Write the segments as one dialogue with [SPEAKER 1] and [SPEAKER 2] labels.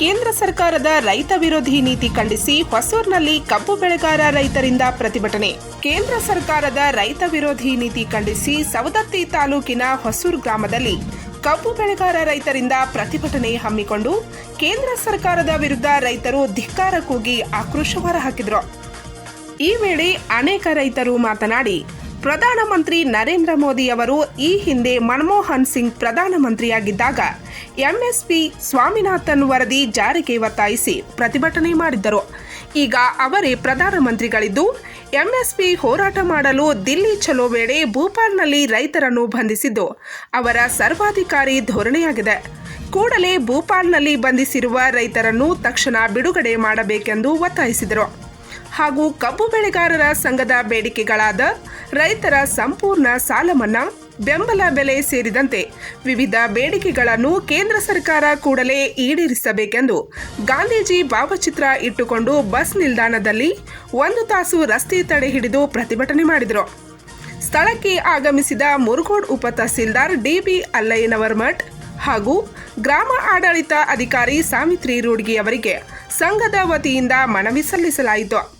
[SPEAKER 1] ಕೇಂದ್ರ ಸರ್ಕಾರದ ರೈತ ವಿರೋಧಿ ನೀತಿ ಖಂಡಿಸಿ ಹೊಸೂರಿನಲ್ಲಿ ಕಬ್ಬು ಬೆಳೆಗಾರ ರೈತರಿಂದ ಪ್ರತಿಭಟನೆ. ಕೇಂದ್ರ ಸರ್ಕಾರದ ರೈತ ವಿರೋಧಿ ನೀತಿ ಖಂಡಿಸಿ ಸವದತ್ತಿ ತಾಲೂಕಿನ ಹೊಸೂರು ಗ್ರಾಮದಲ್ಲಿ ಕಬ್ಬು ಬೆಳೆಗಾರ ರೈತರಿಂದ ಪ್ರತಿಭಟನೆ ಹಮ್ಮಿಕೊಂಡು ಕೇಂದ್ರ ಸರ್ಕಾರದ ವಿರುದ್ಧ ರೈತರು ಧಿಕ್ಕಾರ ಕೂಗಿ ಆಕ್ರೋಶ ಹೊರಹಾಕಿದರು. ಈ ವೇಳೆ ಅನೇಕ ರೈತರು ಮಾತನಾಡಿ ಪ್ರಧಾನಮಂತ್ರಿ ನರೇಂದ್ರ ಮೋದಿ ಅವರು ಈ ಹಿಂದೆ ಮನಮೋಹನ್ ಸಿಂಗ್ ಪ್ರಧಾನಮಂತ್ರಿಯಾಗಿದ್ದಾಗ ಎಂಎಸ್ಪಿ ಸ್ವಾಮಿನಾಥನ್ ವರದಿ ಜಾರಿಗೆ ಒತ್ತಾಯಿಸಿ ಪ್ರತಿಭಟನೆ ಮಾಡಿದ್ದರು. ಈಗ ಅವರೇ ಪ್ರಧಾನಮಂತ್ರಿಗಳಿದ್ದು, ಎಂಎಸ್ಪಿ ಹೋರಾಟ ಮಾಡಲು ದಿಲ್ಲಿ ಚಲೋ ವೇಳೆ ಭೂಪಾಲ್ನಲ್ಲಿ ರೈತರನ್ನು ಬಂಧಿಸಿದ್ದು ಅವರ ಸರ್ವಾಧಿಕಾರಿ ಧೋರಣೆಯಾಗಿದೆ. ಕೂಡಲೇ ಭೂಪಾಲ್ನಲ್ಲಿ ಬಂಧಿಸಿರುವ ರೈತರನ್ನು ತಕ್ಷಣ ಬಿಡುಗಡೆ ಮಾಡಬೇಕೆಂದು ಒತ್ತಾಯಿಸಿದರು. ಹಾಗೂ ಕಬ್ಬು ಬೆಳೆಗಾರರ ಸಂಘದ ಬೇಡಿಕೆಗಳಾದ ರೈತರ ಸಂಪೂರ್ಣ ಸಾಲ ಮನ್ನಾ ಬೆಂಬಲ ಬೆಲೆ ಸೇರಿದಂತೆ ವಿವಿಧ ಬೇಡಿಕೆಗಳನ್ನು ಕೇಂದ್ರ ಸರ್ಕಾರ ಕೂಡಲೇ ಈಡೇರಿಸಬೇಕೆಂದು ಗಾಂಧೀಜಿ ಭಾವಚಿತ್ರ ಇಟ್ಟುಕೊಂಡು ಬಸ್ ನಿಲ್ದಾಣದಲ್ಲಿ ಒಂದು ತಾಸು ರಸ್ತೆ ತಡೆ ಹಿಡಿದು ಪ್ರತಿಭಟನೆ ಮಾಡಿದರು. ಸ್ಥಳಕ್ಕೆ ಆಗಮಿಸಿದ ಮುರುಗೋಡ್ ಉಪ ತಹಸೀಲ್ದಾರ್ ಡಿಬಿ ಅಲ್ಲಯ್ಯನವರ್ ಮಠ್ ಹಾಗೂ ಗ್ರಾಮ ಆಡಳಿತ ಅಧಿಕಾರಿ ಸಾವಿತ್ರಿ ರೂಡ್ಗಿ ಅವರಿಗೆ ಸಂಘದ ವತಿಯಿಂದ ಮನವಿ ಸಲ್ಲಿಸಲಾಯಿತು.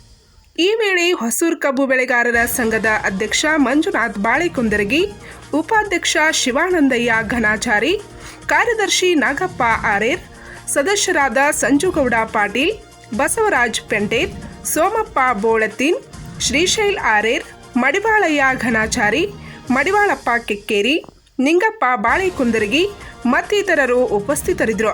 [SPEAKER 1] ಈ ವೇಳೆ ಹೊಸೂರು ಕಬ್ಬು ಬೆಳೆಗಾರರ ಸಂಘದ ಅಧ್ಯಕ್ಷ ಮಂಜುನಾಥ್ ಬಾಳೆಕುಂದರಗಿ, ಉಪಾಧ್ಯಕ್ಷ ಶಿವಾನಂದಯ್ಯ ಘನಾಚಾರಿ, ಕಾರ್ಯದರ್ಶಿ ನಾಗಪ್ಪ ಆರೇರ್ ಸದಸ್ಯರಾದ ಸಂಜುಗೌಡ ಪಾಟೀಲ್, ಬಸವರಾಜ್ ಪೆಂಟೇರ್ ಸೋಮಪ್ಪ ಬೋಳತ್ತಿನ್ ಶ್ರೀಶೈಲ್ ಆರೇರ್ ಮಡಿವಾಳಯ್ಯ ಘನಾಚಾರಿ, ಮಡಿವಾಳಪ್ಪ ಕೆಕ್ಕೇರಿ, ನಿಂಗಪ್ಪ ಬಾಳೆಕುಂದರಗಿ ಮತ್ತಿತರರು ಉಪಸ್ಥಿತರಿದ್ದರು.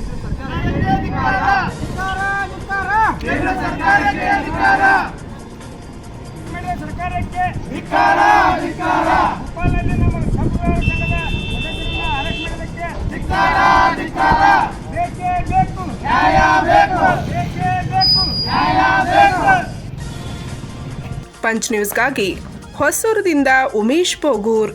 [SPEAKER 2] ಸರ್ಕಾರಕ್ಕೆ ಧಿಕ್ಕಾರ ಭೂಪಾಲಲ್ಲಿ ನಮ್ಮ ಸಂಘದ ಸಂಘದ ಸದಸ್ಯರನ್ನ ಅರೆಸ್ಟ್ ಮಾಡಿದಕ್ಕೆ ಧಿಕ್ಕಾರ ಧಿಕ್ಕಾರ ಬೇಕೇ ಬೇಕು. ನ್ಯಾಯ ಬೇಕು. ಬೇಕೇ ಬೇಕು. ನ್ಯಾಯ ಬೇಕು.
[SPEAKER 1] ಪಂಚ್ ನ್ಯೂಸ್ಗಾಗಿ ಹೊಸೂರದಿಂದ ಉಮೇಶ್ ಪೋಗೂರ್.